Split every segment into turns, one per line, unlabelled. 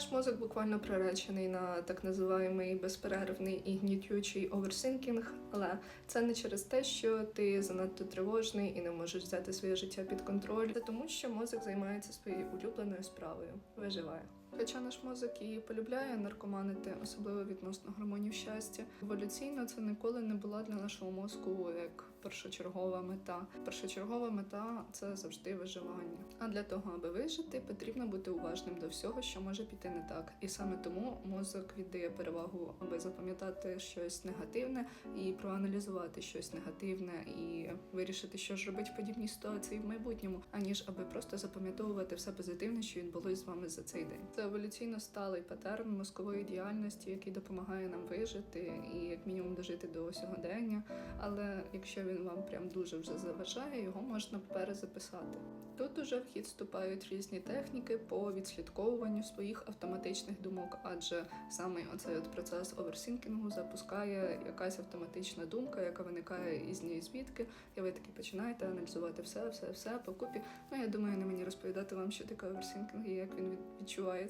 Наш мозок буквально приречений на так називаємий безперервний і гнітючий оверсинкінг, але це не через те, що ти занадто тривожний і не можеш взяти своє життя під контроль, це тому, що мозок займається своєю улюбленою справою, виживає. Хоча наш мозок і полюбляє наркоманити, особливо відносно гормонів щастя, еволюційно це ніколи не була для нашого мозку як першочергова мета. Першочергова мета це завжди виживання. А для того, аби вижити, потрібно бути уважним до всього, що може піти не так. І саме тому мозок віддає перевагу, аби запам'ятати щось негативне і проаналізувати щось негативне і вирішити, що ж робити в подібній ситуації в майбутньому, аніж аби просто запам'ятовувати все позитивне, що відбулось з вами за цей день. Це еволюційно сталий патерн мозкової діяльності, який допомагає нам вижити і як мінімум дожити до сьогодення. Але якщо він вам прям дуже вже заважає, його можна перезаписати. Тут уже в хід вступають різні техніки по відслідковуванню своїх автоматичних думок, адже саме оцей от процес оверсінкінгу запускає якась автоматична думка, яка виникає із нієї звідки, і ви таки починаєте аналізувати все, все, все покупі. Ну я думаю, не мені розповідати вам, що таке оверсінкінг і як він від-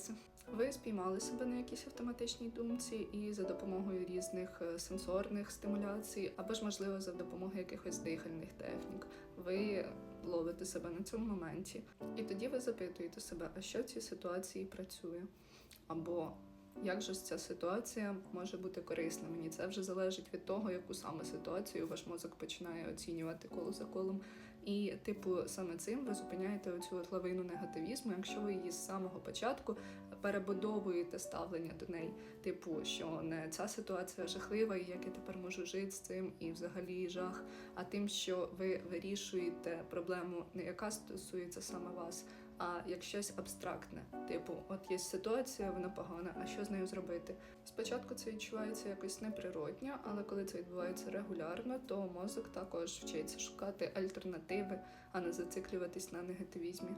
відчувається. Ви спіймали себе на якійсь автоматичній думці, і за допомогою різних е, сенсорних стимуляцій, або ж можливо за допомогою якихось дихальних технік, ви ловите себе на цьому моменті. І тоді ви запитуєте себе, а що в цій ситуації працює? Або як же ця ситуація може бути корисна мені? Це вже залежить від того, яку саме ситуацію ваш мозок починає оцінювати коло за колом. І, типу, саме цим ви зупиняєте оцю от лавину негативізму, якщо ви її з самого початку перебудовуєте ставлення до неї, типу, що не ця ситуація жахлива, і як я тепер можу жити з цим, і взагалі жах, а тим, що ви вирішуєте проблему, не яка стосується саме вас, а як щось абстрактне. Типу, от є ситуація, вона погана, а що з нею зробити? Спочатку це відчувається якось неприродньо, але коли це відбувається регулярно, то мозок також вчиться шукати альтернативи, а не зациклюватись на негативізмі.